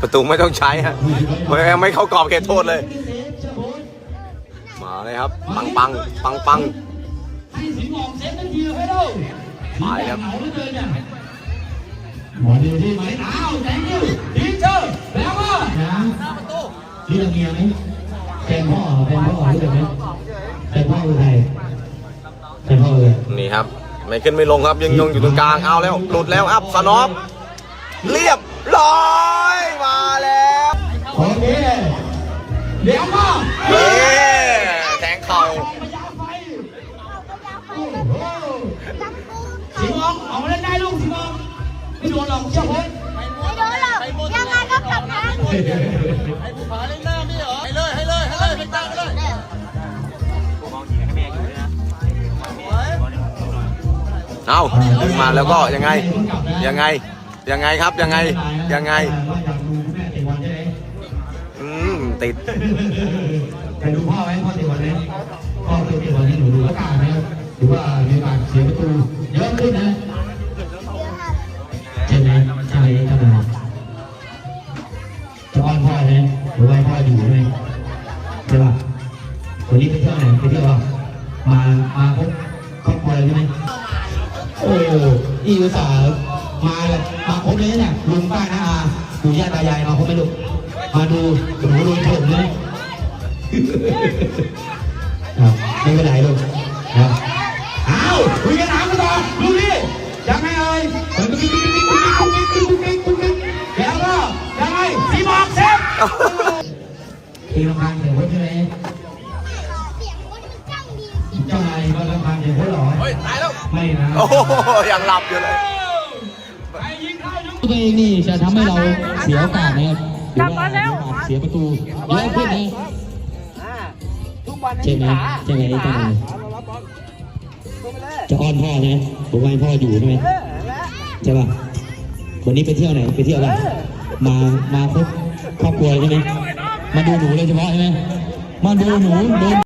ประตูไม่ต้องใช้ฮะไม่ไม่เข้ากรอบเขตโทษเลย มาเลยครับ ปังปังปังปังให้สิงออกเซฟทันทีให้เราหมายครับหลือเกินเนี่ยหมอดีที่ไหมอ้าวแตงคิวดีเจอแล้วก็นะเรื่องเมียไหมแฟนพ่อแฟนพ่อรู้ไหมแฟนพ่อคือใครแฟนพ่อเลยนี่ครับ ไม่ขึ้นไม่ลงครับยังยงอยู่ตรงกลางเอาแล้วหลุดแล้วอัพสนอ เรียบร้อยมาแล้วคนนี้เยเดี๋ยวมาเฮ้แทงเข่าสิมองออกมาเล่นได้ลูกสิมองไม่โดนหรอกเชื่อผมไม่โดนหรอกยังไงก็กลับมาให้ผู้ผาเล่นหน้าไม่เหรอให้เลยให้เลยให้เลยไปตั้งเลยเอาดึงมาแล้วก็ยังไงยังไง ยากดูแม่เตะบอลใช่ไหมอืมติดไปดูพ่อไหมพ่อเตะบอลไหมพ่อเคยเตะบอลให้หนูดูแล้วกล้าไหมหรือว่ามีโอกาสเสียประตูเยอะขึ้นนะใช่ไหมใช่ไหมทำไมจะอ้อนพ่อไหมหรือว่าให้พ่ออยู่ไหมใช่ป่ะวันนี้ไปเที่ยวไหนไปเที่ยวอะมามาพบครอบครัวใช่ไหมโอ้นี่อุตส่าห์ มาเลยมาครบเลยเนี่ยลุงป้าน้าอาปู่ย่าตายายมาครบไปดูมาดูหนูดูผมเลยไม่เป็นไรลูกนอาวคุยกันถามกันต่อดูดิยังไงเอ่ยแล้วก็ยังไงสีบอกเซฟตีลำพังเดี๋ยวไว้ใช่ไหมเจ้าอะไรก็ลำพังเดี๋ยวไว้หรอไม่นะโอ้ยังหลับอยู่เลย ตัวเองนี่จะทำให้เราเสียโอกาสนะครับหรือว่ามีโอกาสเสียประตูเยอะขึ้นนะใช่ไหมใช่ไหมเจ้านายจะอ้อนพ่อใช่ไหมบอกว่าให้พ่ออยู่ใช่ไหมใช่ป่ะวันนี้ไปเที่ยวไหนไปเที่ยวอะไรมามาพบครอบครัวใช่ไหมมาดูหนูเลยเฉพาะใช่ไหมมาดูหนูโดน